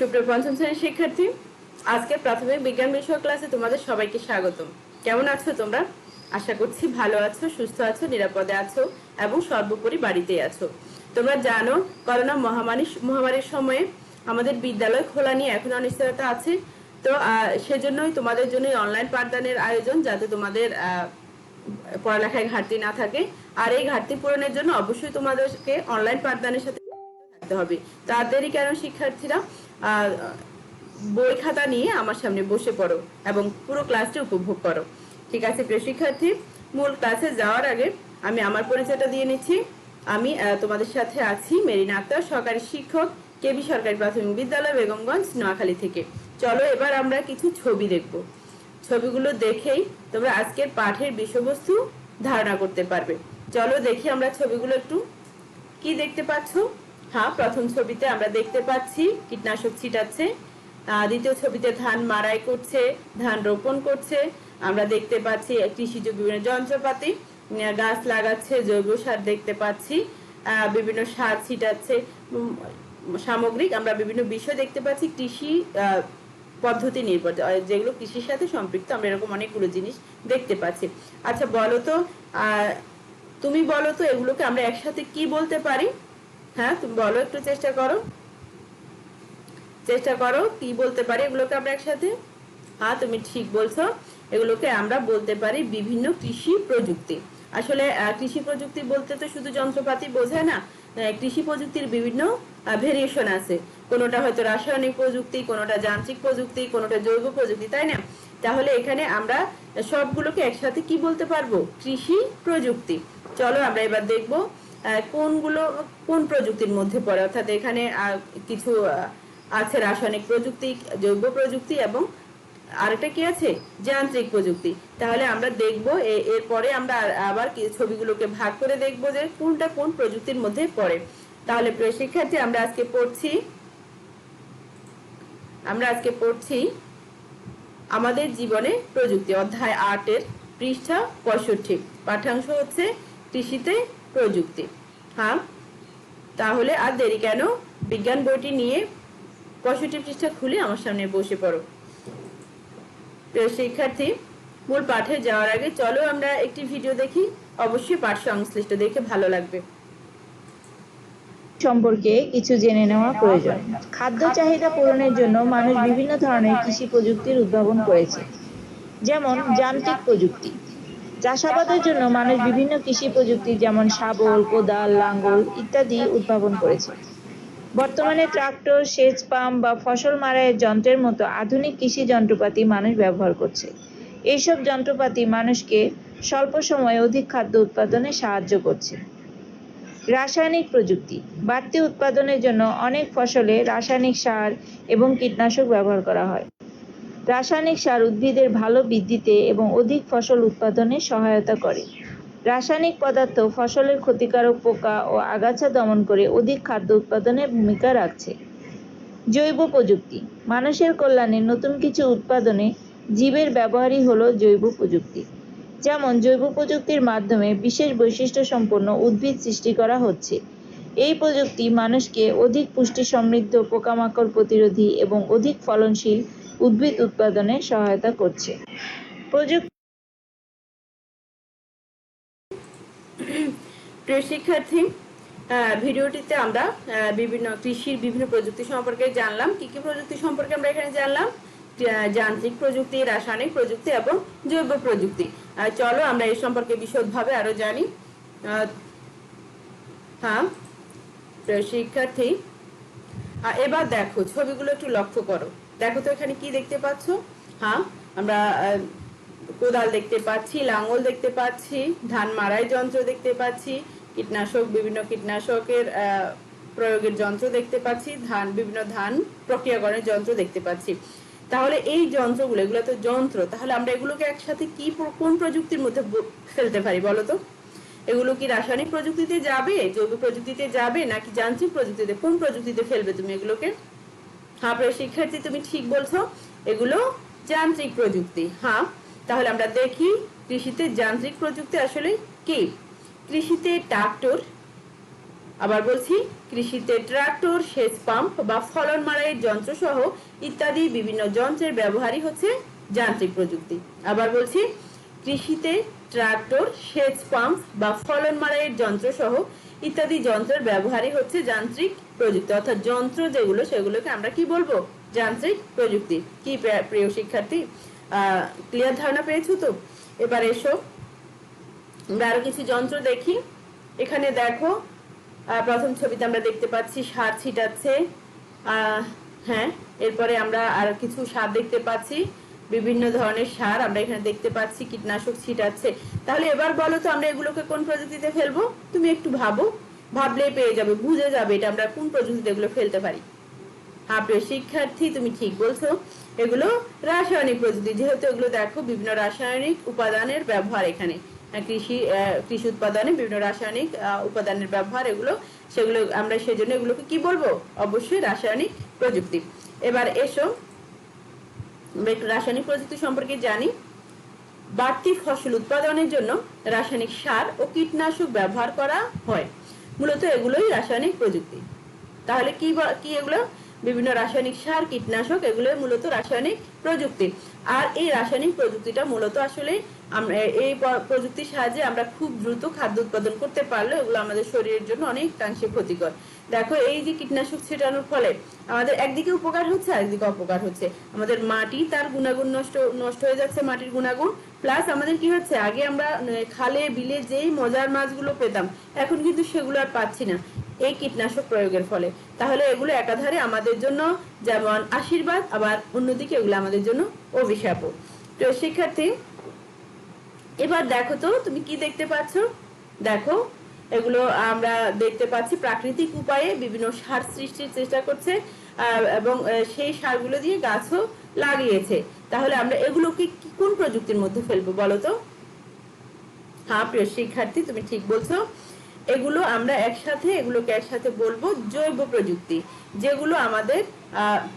সুপ্রিয় পঞ্চম শ্রেণির শিক্ষার্থী আজকে প্রাথমিক বিজ্ঞান বিষয় ক্লাসে তোমাদের সবাইকে স্বাগতম। কেমন আছো তোমরা? আশা করছি ভালো আছো, সুস্থ আছো, নিরাপদে আছো এবং সর্বোপরি বাড়িতেই আছো। তোমরা জানো, করোনা মহামারী মহামারীর সময়ে আমাদের বিদ্যালয় খোলা নিয়ে এখন অনিশ্চয়তা আছে। তো সেজন্যই তোমাদের জন্য অনলাইন পাঠদানের আয়োজন যাতে তোমাদের পড়ালেখায় ঘাটতি না থাকে। আর এই ঘাটতি পূরণের জন্য অবশ্যই তোমাদেরকে অনলাইন পাঠদানের সাথে হবে। তাড়াতাড়ি কেন শিক্ষার্থীরা? বই খাতা নিয়ে আমার সামনে বসে পড়ো এবং পুরো ক্লাসটি উপভোগ করো। ঠিক আছে, প্রিয় শিক্ষার্থী? মূল ক্লাসে যাওয়ার আগে আমি আমার পরিচয়টা দিয়ে নিচ্ছি। আমি তোমাদের সাথে আছি মেরিনা আক্তার সরকারি শিক্ষক, কেবি সরকারি প্রাথমিক বিদ্যালয়, বেগমগঞ্জ, নোয়াখালী থেকে। চলো এবার আমরা কিছু ছবি দেখব। ছবিগুলো দেখেই তোমরা আজকের পাঠের বিষয়বস্তু ধারণা করতে পারবে। চলো দেখি আমরা ছবিগুলো একটু। কি দেখতে পাচ্ছ? হ্যাঁ প্রথম ছবিতে আমরা দেখতে পাচ্ছি, কীটনাশক ছিটাচ্ছে। দ্বিতীয় ছবিতে ধান মারাই করছে, ধান রোপণ করছে। আমরা দেখতে পাচ্ছি কৃষিজ বিভিন্ন যন্ত্রপাতি গাছ লাগাচ্ছে, জৈব সার দেখতে পাচ্ছি। বিভিন্ন সার ছিটাচ্ছে। সামগ্রিক আমরা বিভিন্ন বিষয় দেখতে পাচ্ছি, কৃষি পদ্ধতি নির্ভর যেগুলো কৃষির সাথে সম্পৃক্ত, আমরা এরকম অনেকগুলো জিনিস দেখতে পাচ্ছি। আচ্ছা বলো তো তুমি বলো তো এগুলোকে আমরা একসাথে কি বলতে পারি? হ্যাঁ তুমি বলো, একটু চেষ্টা করো। চেষ্টা করো, কি বলতে পারি এগুলোকে আমরা একসাথে? হ্যাঁ তুমি ঠিক বলছো, এগুলোকে আমরা বলতে পারি বিভিন্ন কৃষি প্রযুক্তি। আসলে কৃষি প্রযুক্তি বলতে তো শুধু যন্ত্রপাতি বোঝায় না কৃষি প্রযুক্তির বিভিন্ন ভেরিয়েশন আছে। কোনোটা হয়তো রাসায়নিক প্রযুক্তি, কোনোটা যান্ত্রিক প্রযুক্তি, কোনোটা জৈব প্রযুক্তি, তাই না? তাহলে এখানে আমরা সবগুলোকে একসাথে কি বলতে পারব? কৃষি প্রযুক্তি। চলো আমরা এবার দেখব কোনগুলো, কোন প্রযুক্তির মধ্যে পড়ে? অর্থাৎ এখানে কিছু আছে রাসায়নিক প্রযুক্তি, জৈব প্রযুক্তি এবং আরেকটা কি আছে? যান্ত্রিক প্রযুক্তি। তাহলে আমরা দেখব এরপরে আমরা আবার ছবিগুলোকে ভাগ করে দেখব যে কোনটা কোন প্রযুক্তির মধ্যে পড়ে। তাহলে প্রিয় শিক্ষার্থী, আমরা আজকে পড়ছি, আমরা আজকে পড়ছি আমাদের জীবনে প্রযুক্তি। অধ্যায় আটের পৃষ্ঠা পঁয়ষট্টি। পাঠ্যাংশ হচ্ছে কৃষিতে প্রযুক্তি। হ্যাঁ তাহলে আর দেরি কেন? বিজ্ঞান বইটি নিয়ে পঁয়ষট্টি পৃষ্ঠা খুলে আমার সামনে বসে পড়ো। প্রিয় শিক্ষার্থী, মূল পাঠে যাওয়ার আগে চলো আমরা একটি ভিডিও দেখি। অবশ্যই পাঠ সংশ্লিষ্ট দেখে ভালো লাগবে। সম্পর্কে কিছু জেনে নেওয়া প্রয়োজন। খাদ্য চাহিদা পূরণের জন্য মানুষ বিভিন্ন ধরনের কৃষি প্রযুক্তির উদ্ভাবন করেছে। যেমন যান্ত্রিক প্রযুক্তি। চাষাবাদের জন্য মানুষ বিভিন্ন কৃষি প্রযুক্তি, যেমন শাবল, কোদাল, লাঙ্গল ইত্যাদি উদ্ভাবন করেছে। বর্তমানে ট্রাক্টর, সেচ পাম্প বা ফসল মারাইয়ের যন্ত্রের মতো আধুনিক কৃষি যন্ত্রপাতি মানুষ ব্যবহার করছে। এইসব যন্ত্রপাতি মানুষকে স্বল্প সময়ে অধিক খাদ্য উৎপাদনে সাহায্য করছে। রাসায়নিক প্রযুক্তি, বাড়তি উৎপাদনের জন্য অনেক ফসলে রাসায়নিক সার এবং কীটনাশক ব্যবহার করা হয়। রাসায়নিক সার উদ্ভিদের ভালো বৃদ্ধিতে এবং অধিক ফসল উৎপাদনে সহায়তা করে। রাসায়নিক পদার্থ ফসলের ক্ষতিকারক পোকা ও আগাছা দমন করে অধিক খাদ্য উৎপাদনে ভূমিকা রাখছে। জৈব প্রযুক্তি। মানুষের কল্যাণে নতুন কিছু উৎপাদনে জীবের ব্যবহারই হলো জৈব প্রযুক্তি। যেমন, জৈব প্রযুক্তির মাধ্যমে বিশেষ বৈশিষ্ট্য সম্পন্ন উদ্ভিদ সৃষ্টি করা হচ্ছে। এই প্রযুক্তি মানুষকে অধিক পুষ্টি সমৃদ্ধ পোকামাকড় প্রতিরোধী এবং অধিক ফলনশীল উদ্ভিদ উৎপাদনে সহায়তা করছে। শিক্ষার্থী ভিডিওটিতে আমরা বিভিন্ন কৃষির বিভিন্ন প্রযুক্তি সম্পর্কে জানলাম। কি কি প্রযুক্তি সম্পর্কে আমরা এখানে জানলাম? যান্ত্রিক প্রযুক্তি, রাসায়নিক প্রযুক্তি এবং জৈব প্রযুক্তি। চলো আমরা এই সম্পর্কে বিশদভাবে আরও জানি। হ্যাঁ শিক্ষার্থী এবার দেখো, ছবিগুলো একটু লক্ষ্য করো। দেখো তো এখানে কি দেখতে পাচ্ছ? হ্যাঁ আমরা কোদাল দেখতে পাচ্ছি লাঙ্গল দেখতে পাচ্ছি, ধান মারাই যন্ত্র দেখতে পাচ্ছি, কীটনাশক, বিভিন্ন কীটনাশকের প্রয়োগের যন্ত্র দেখতে পাচ্ছি, ধান, বিভিন্ন ধান প্রক্রিয়াকরণের যন্ত্র দেখতে পাচ্ছি। তাহলে এই যন্ত্রগুলো, এগুলো তো যন্ত্র, তাহলে আমরা এগুলোকে একসাথে কি কোন প্রযুক্তির মধ্যে ফেলতে পারি বলো তো? এগুলো কি রাসায়নিক প্রযুক্তিতে যাবে, জৈব প্রযুক্তিতে যাবে, নাকি যান্ত্রিক প্রযুক্তিতে? কোন প্রযুক্তিতে ফেলবে তুমি এগুলোকে? হ্যাঁ শিক্ষার্থী, তুমি ঠিক বলছো, এগুলো যান্ত্রিক প্রযুক্তি। হ্যাঁ তাহলে আমরা দেখি কৃষিতে যান্ত্রিক প্রযুক্তি আসলে কি? কৃষিতে ট্রাক্টর, আবার বলছি কৃষিতে ট্রাক্টর, সেচ পাম্প বা ফলন মারাইয়ের যন্ত্র সহ ইত্যাদি বিভিন্ন যন্ত্রের ব্যবহারই হচ্ছে যান্ত্রিক প্রযুক্তি। আবার বলছি কৃষিতে ট্রাক্টর, সেচ পাম্প বা ফলন মারাইয়ের যন্ত্র সহ ইত্যাদি যন্ত্রের ব্যবহারই হচ্ছে যান্ত্রিক প্রযুক্তি। অর্থাৎ যন্ত্র যেগুলো, সেগুলোকে আমরা কি বলব? যান্ত্রিক প্রযুক্তি। কি প্রিয়- শিক্ষার্থী? ক্লিয়ার ধারণা পেয়েছ তো? এবার এসো। আরও কিছু যন্ত্র দেখি। এখানে দেখো প্রথম ছবিতে আমরা দেখতে পাচ্ছি সার ছিটাচ্ছে। হ্যাঁ এরপরে আমরা আর কিছু সার দেখতে পাচ্ছি। বিভিন্ন ধরনের সার আমরা এখানে দেখতে পাচ্ছি কীটনাশক ছিটাচ্ছে। তাহলে এবার বলো তো আমরা এগুলোকে কোন প্রযুক্তিতে ফেলব? তুমি একটু ভাবো। ভাবলেই পেয়ে যাবে বুঝে যাবে এটা আমরা কোন প্রযুক্তিতে এগুলো ফেলতে পারি। হ্যাঁ প্রিয় শিক্ষার্থী তুমি ঠিক বলছো এগুলো রাসায়নিক প্রযুক্তি যেহেতু এগুলো দেখো বিভিন্ন রাসায়নিক উপাদানের ব্যবহার এখানে। কৃষি আহ, কৃষি উৎপাদনে বিভিন্ন রাসায়নিক উপাদানের ব্যবহার এগুলো সেগুলো আমরা সেজন্য এগুলোকে কি বলব? অবশ্যই রাসায়নিক প্রযুক্তি। এবার এসো আমরা একটু রাসায়নিক প্রযুক্তি সম্পর্কে জানি। বাড়তি ফসল উৎপাদনের জন্য রাসায়নিক সার ও কীটনাশক ব্যবহার করা হয়। মূলত এগুলোই রাসায়নিক প্রযুক্তি। তাহলে কি কি এগুলো? বিভিন্ন রাসায়নিক সার, কীটনাশক এগুলো মূলত রাসায়নিক প্রযুক্তি। আর এই রাসায়নিক প্রযুক্তিটা মূলত আসলে আমরা এই প্রযুক্তির সাহায্যে আমরা খুব দ্রুত খাদ্য উৎপাদন করতে পারলে এগুলো আমাদের শরীরের জন্য অনেকাংশে ক্ষতিকর। দেখো, এই যে কীটনাশক ছিটানোর ফলে আমাদের একদিকে উপকার হচ্ছে একদিকে অপকার হচ্ছে। আমাদের মাটি, তার গুণাগুণ নষ্ট নষ্ট হয়ে যাচ্ছে মাটির গুণাগুণ। প্লাস আমাদের কি হচ্ছে, আগে আমরা খালে, বিলে যেই মজার মাছগুলো পেতাম, এখন কিন্তু সেগুলো আর পাচ্ছি না, এই কীটনাশক প্রয়োগের ফলে। তাহলে এগুলো একাধারে আমাদের জন্য যেমন আশীর্বাদ, আবার অন্যদিকে এগুলো আমাদের জন্য অভিশাপও। তো শিক্ষার্থী এবার দেখো তো, তুমি কি দেখতে পাচ্ছ? দেখো, এগুলো আমরা দেখতে পাচ্ছি প্রাকৃতিক উপায়ে বিভিন্ন সার সৃষ্টির চেষ্টা করছে এবং সেই সারগুলো দিয়ে গাছও লাগিয়েছে। তাহলে আমরা এগুলোকে কোন প্রযুক্তির মধ্যে ফেলব বলো তো? হ্যাঁ প্রিয় শিক্ষার্থী, তুমি ঠিক বলছো। এগুলো আমরা একসাথে, এগুলোকে একসাথে বলব জৈব প্রযুক্তি, যেগুলো আমাদের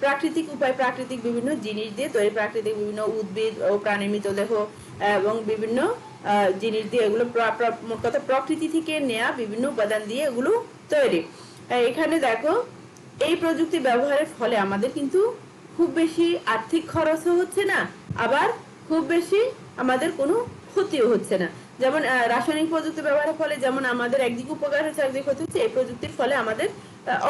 প্রাকৃতিক উপায়, প্রাকৃতিক বিভিন্ন জিনিস দিয়ে তৈরি, প্রাকৃতিক বিভিন্ন উদ্ভিদ ও প্রাণীর মৃতদেহ এবং বিভিন্ন জিনিস দিয়ে এগুলো মোট কথা প্রকৃতি থেকে নেয়া বিভিন্ন উপাদান দিয়ে এগুলো তৈরি। এখানে দেখো, এই প্রযুক্তি ব্যবহারের ফলে আমাদের কিন্তু খুব বেশি আর্থিক খরচও হচ্ছে না, আবার খুব বেশি আমাদের কোনো ক্ষতিও হচ্ছে না। যেমন রাসায়নিক প্রযুক্তি ব্যবহারের ফলে যেমন আমাদের একদিকে উপকার হচ্ছে একদিকে ক্ষতি হচ্ছে, এই প্রযুক্তির ফলে আমাদের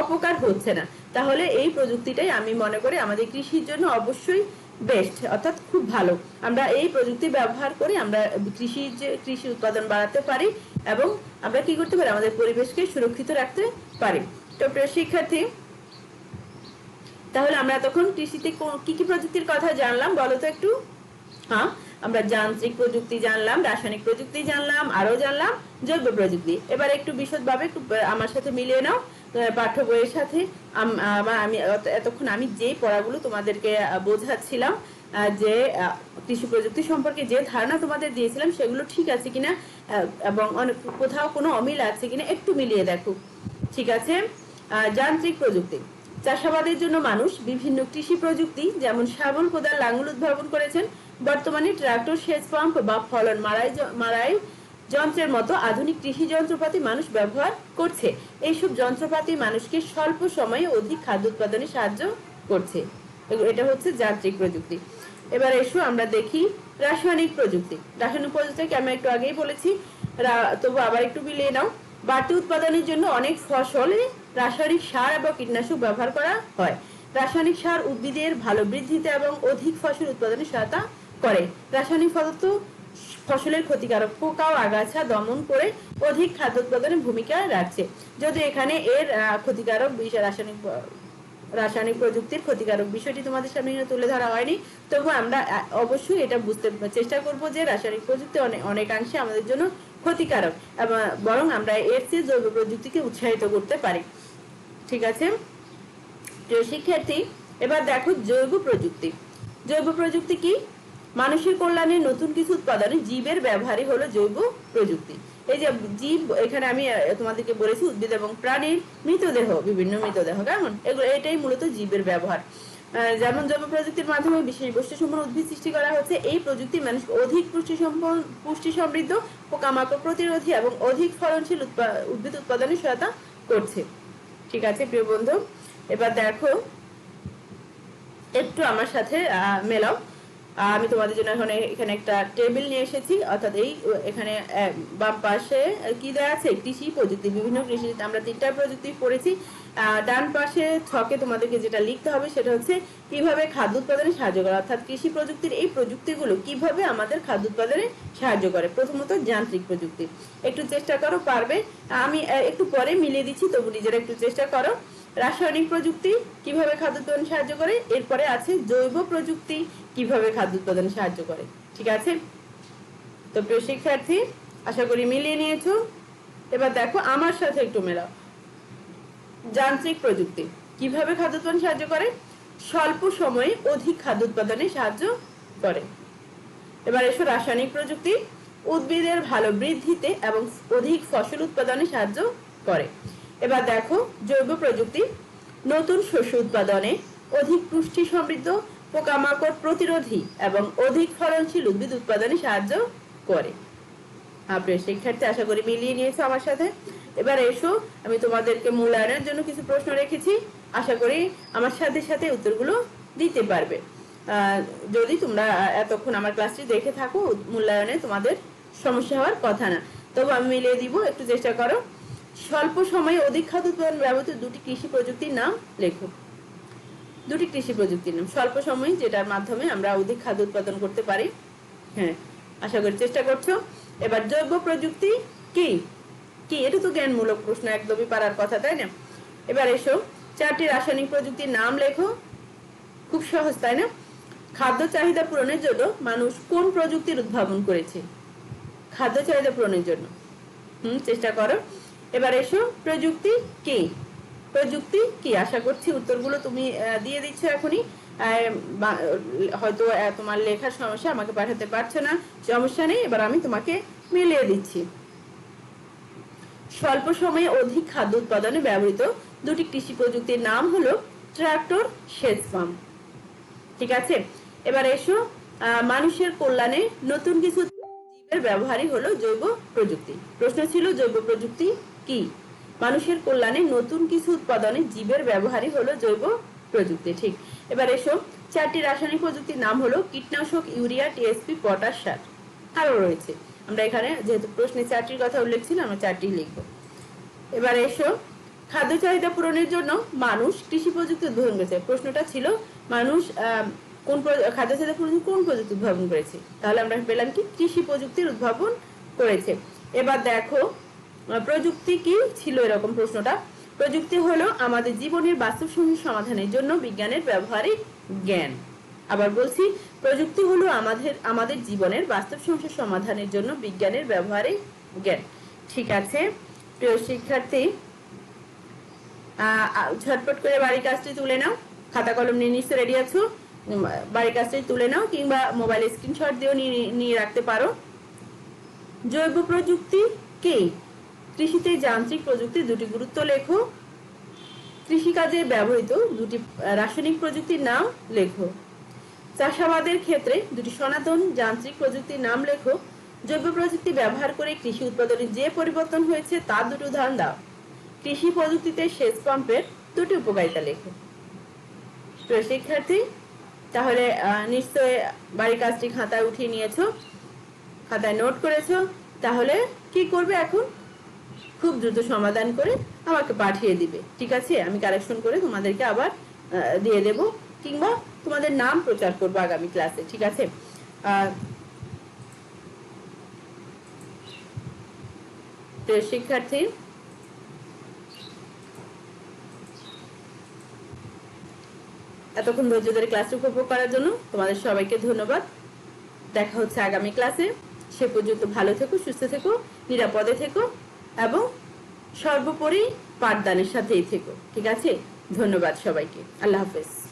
অপকার হচ্ছে না। তাহলে এই প্রযুক্তিটাই আমি মনে করি আমাদের কৃষির জন্য অবশ্যই বেস্ট অর্থাৎ খুব ভালো। আমরা এই প্রযুক্তি ব্যবহার করে আমরা কৃষি যে, কৃষি উৎপাদন বাড়াতে পারি এবং আমরা কি করতে পারি? আমাদের পরিবেশকে সুরক্ষিত রাখতে পারি। তো প্রিয় শিক্ষার্থী, তাহলে আমরা তখন কৃষিতে কি কি প্রযুক্তির কথা জানলাম? বলো তো একটু। হ্যাঁ আমরা যান্ত্রিক প্রযুক্তি জানলাম, রাসায়নিক প্রযুক্তি জানলাম আরও জানলাম, জৈব প্রযুক্তি। এবার একটু বিশদভাবে একটু, আমার সাথে মিলিয়ে নাও। পাঠ্য বইয়ের সাথে আমি এতক্ষণ আমি যে পড়াগুলো তোমাদেরকে বোঝাচ্ছিলাম যে কৃষি প্রযুক্তি সম্পর্কে যে ধারণা তোমাদের দিয়েছিলাম সেগুলো ঠিক আছে কিনা এবং অনেক, কোথাও কোনো অমিল আছে কিনা একটু মিলিয়ে দেখো। ঠিক আছে? যান্ত্রিক প্রযুক্তি। চাষাবাদের জন্য মানুষ বিভিন্ন কৃষি প্রযুক্তি, যেমন শাবল, কোদাল লাঙ্গল উদ্ভাবন করেছেন। বর্তমানে ট্রাক্টর, সেচ পাম্প বা ফলন মারাই মারাই যন্ত্রের মতো আধুনিক কৃষি যন্ত্রপাতি মানুষ ব্যবহার করছে। এইসব যন্ত্রপাতি মানুষকে স্বল্প সময়ে অধিক খাদ্য উৎপাদনে সাহায্য করছে। এটা হচ্ছে যান্ত্রিক প্রযুক্তি। এবার এসো আমরা দেখি রাসায়নিক প্রযুক্তি। রাসায়নিক প্রযুক্তিকে আমি একটু আগেই বলেছি। তবু আবার একটু মিলিয়ে নাও। বাড়তি উৎপাদনের জন্য অনেক ফসলে রাসায়নিক সার এবং কীটনাশক ব্যবহার করা হয়। রাসায়নিক সার উদ্ভিদের ভালো বৃদ্ধিতে এবং অধিক ফসল উৎপাদনে সহায়তা করে। রাসায়নিক পদার্থ ফসলের ক্ষতিকারক পোকা ও আগাছা দমন করে অধিক খাদ্য উৎপাদনে ভূমিকা রাখছে। যদি এখানে এর ক্ষতিকারক বিষয় রাসায়নিক রাসায়নিক প্রযুক্তির ক্ষতিকারক বিষয়টি তোমাদের সামনে তুলে ধরা হয়নি। তবু আমরা অবশ্যই এটা বুঝতে চেষ্টা করব যে রাসায়নিক প্রযুক্তি অনেক অনেকাংশে আমাদের জন্য ক্ষতিকারক এবং, বরং আমরা এর চেয়ে জৈব প্রযুক্তিকে উৎসাহিত করতে পারি। ঠিক আছে? প্রিয় শিক্ষার্থী, এবার দেখো জৈব প্রযুক্তি। জৈব প্রযুক্তি কি? মানুষের কল্যাণে নতুন কিছু উৎপাদনে জীবের ব্যবহারই হলো জৈব প্রযুক্তি। এই যে জীব, এখানে আমি তোমাদেরকে বলেছি উদ্ভিদ এবং প্রাণীর মৃতদেহ, বিভিন্ন মৃতদেহ, কেমন? এগুলো, এটাই মূলত জীবের ব্যবহার। যেমন জৈব প্রযুক্তির মাধ্যমে বিশেষ বৈশিষ্ট্য সম্পন্ন উদ্ভিদ সৃষ্টি করা হচ্ছে, এই প্রযুক্তি মানুষকে অধিক পুষ্টি সম্পন্ন পুষ্টি সমৃদ্ধ পোকামাকড় প্রতিরোধী এবং অধিক ফলনশীল উদ্ভিদ উৎপাদনে সহায়তা করছে। ঠিক আছে, প্রিয় বন্ধু, এবার দেখো, একটু আমার সাথে মেলাও। আমি তোমাদের জন্য এখন, এখানে একটা টেবিল নিয়ে এসেছি। অর্থাৎ এই, এখানে বাম পাশে কি দেওয়া আছে? কৃষি প্রযুক্তি। বিভিন্ন কৃষি আমরা তিনটা প্রযুক্তি পড়েছি। ডান পাশে ছকে তোমাদেরকে যেটা লিখতে হবে সেটা হচ্ছে কীভাবে খাদ্য উৎপাদনে সাহায্য করে। অর্থাৎ কৃষি প্রযুক্তির এই প্রযুক্তিগুলো কীভাবে আমাদের খাদ্য উৎপাদনে সাহায্য করে? প্রথমত যান্ত্রিক প্রযুক্তি। একটু চেষ্টা করো, পারবে? আমি একটু পরে মিলিয়ে দিচ্ছি, তবু নিজেরা একটু চেষ্টা করো। রাসায়নিক প্রযুক্তি কীভাবে খাদ্য উৎপাদনে সাহায্য করে? এরপরে আছে জৈব প্রযুক্তি কীভাবে খাদ্য উৎপাদনে সাহায্য করে। ঠিক আছে? তো প্রিয় শিক্ষার্থী, আশা করি মিলিয়ে নিয়েছো। এবার দেখো আমার সাথে একটু মেলাও। যান্ত্রিক প্রযুক্তি কীভাবে খাদ্য উৎপাদনে সাহায্য করে? স্বল্প সময়ে অধিক খাদ্য উৎপাদনে সাহায্য করে। এবার এসো রাসায়নিক প্রযুক্তি, উদ্ভিদের ভালো বৃদ্ধিতে এবং অধিক ফসল উৎপাদনে সাহায্য করে। এবার দেখো জৈব প্রযুক্তি, নতুন শস্য উৎপাদনে অধিক পুষ্টি সমৃদ্ধ, পোকামাকড় প্রতিরোধী এবং অধিক ফলনশীল উদ্ভিদ উৎপাদনে সাহায্য করে। আপনার শিক্ষার্থী আশা করি মিলিয়ে নিয়েছো আমার সাথে। এবার এসো, আমি তোমাদেরকে মূল্যায়নের জন্য কিছু প্রশ্ন রেখেছি। আশা করি আমার সাথে সাথে উত্তরগুলো দিতে পারবে। যদি তোমরা এতক্ষণ আমার ক্লাসটি দেখে থাকো, মূল্যায়নে তোমাদের সমস্যা হওয়ার কথা না। তবু আমি মিলিয়ে দিব, একটু চেষ্টা করো। স্বল্প সময়ে অধিক খাদ্য উৎপাদন ব্যবহৃত দুটি কৃষি প্রযুক্তির নাম লেখো। দুটি কৃষি প্রযুক্তির নাম। স্বল্প সময় যেটার মাধ্যমে আমরা অধিক খাদ্য উৎপাদন করতে পারি। হ্যাঁ আশা করি চেষ্টা করছ। এবার জৈব প্রযুক্তি কি? কি? এটা তো জ্ঞানমূলক প্রশ্ন, একদমই পারার কথা, তাই না? এবার এসো, চারটি রাসায়নিক প্রযুক্তির নাম লেখো। খুব সহজ, তাই না? খাদ্য চাহিদা পূরণের জন্য মানুষ কোন প্রযুক্তির উদ্ভাবন করেছে? খাদ্য চাহিদা পূরণের জন্য। হুম, চেষ্টা করো। এবার এসো, প্রযুক্তি কি? প্রযুক্তি কি? আশা করছি উত্তরগুলো তুমি দিয়ে দিচ্ছ এখনই। হয়তো তোমার লেখার সমস্যা আমাকে পাঠাতে পারছ না, সমস্যা নেই, এবার আমি তোমাকে মিলিয়ে দিচ্ছি। স্বল্প সময়ে অধিক খাদ্য উৎপাদনে ব্যবহৃত দুটি কৃষি প্রযুক্তির নাম হলো ট্রাক্টর সেচ পাম্প। ঠিক আছে? এবার এসো মানুষের কল্যাণে নতুন কিছু জীবের ব্যবহারই হলো জৈব প্রযুক্তি। প্রশ্ন ছিল, জৈব প্রযুক্তি কি? মানুষের কল্যাণে নতুন কিছু উৎপাদনে জীবের ব্যবহারই হলো জৈব প্রযুক্তি, ঠিক। এবার এসো, চারটি রাসায়নিক প্রযুক্তির নাম হলো কীটনাশক, ইউরিয়া, টিএসপি, পটাশ সার। আরও রয়েছে। আমরা এখানে যেহেতু প্রশ্নে চারটির কথা উল্লেখ ছিল, আমরা চারটি লিখব। এবার এসো, খাদ্য চাহিদা পূরণের জন্য মানুষ কৃষি প্রযুক্তি উদ্ভাবন করেছে। প্রশ্নটা ছিল, মানুষ কোন খাদ্য চাহিদা পূরণ কোন প্রযুক্তি উদ্ভাবন করেছে? তাহলে আমরা পেলাম কি? কৃষি প্রযুক্তির উদ্ভাবন করেছে। এবার দেখো প্রযুক্তি কি ছিল এরকম প্রশ্নটা? প্রযুক্তি হলো আমাদের জীবনের বাস্তব সমস্যা সমাধানের জন্য বিজ্ঞানের ব্যবহারিক জ্ঞান। আবার বলছি, প্রযুক্তি হলো আমাদের আমাদের জীবনের বাস্তব সমস্যা সমাধানের জন্য বিজ্ঞানের ব্যবহারিক জ্ঞান। ঠিক আছে? প্রিয় শিক্ষার্থী ঝটপট করে বাড়ির কাজটি তুলে নাও। খাতা কলম নিয়ে নিশ্চয় রেডি আছো? বাড়ির কাজটি তুলে নাও কিংবা মোবাইল স্ক্রিনশট দিয়েও নিয়ে রাখতে পারো। জৈব প্রযুক্তি কি? কৃষিতে যান্ত্রিক প্রযুক্তি দুটি গুরুত্ব লেখো। কৃষিকাজে ব্যবহৃত দুটি রাসায়নিক প্রযুক্তির নাম লেখো। চাষাবাদের ক্ষেত্রে দুটি সনাতন যান্ত্রিক প্রযুক্তির নাম লেখো। জৈব প্রযুক্তি ব্যবহার করে কৃষি উৎপাদনে যে পরিবর্তন হয়েছে, তার দুটি উদাহরণ দাও। কৃষি প্রযুক্তিতে সেচ পাম্পের দুটি উপকারিতা লেখো। প্রিয় শিক্ষার্থী, তাহলে নিশ্চয় বাড়ির কাজটি খাতায় উঠিয়ে নিয়েছো, খাতায় নোট করেছ। তাহলে কি করবে এখন? খুব দ্রুত সমাধান করে আমাকে পাঠিয়ে দিবে। ঠিক আছে? আমি কালেকশন করে তোমাদেরকে আবার দিয়ে দেব। কিংবা তোমাদের নাম প্রচার করব আগামী ক্লাসে ঠিক আছে? শিক্ষার্থী, এতক্ষণ ধৈর্য ধরে ক্লাসটি উপভোগ করার জন্য তোমাদের সবাইকে ধন্যবাদ। দেখা হচ্ছে আগামী ক্লাসে সে পর্যন্ত ভালো থেকো, সুস্থ থেকো, নিরাপদে থেকো। এবং সর্বোপরি পাঠদানের সাথেই থেকো ঠিক আছে? ধন্যবাদ সবাইকে। আল্লাহ হাফেজ।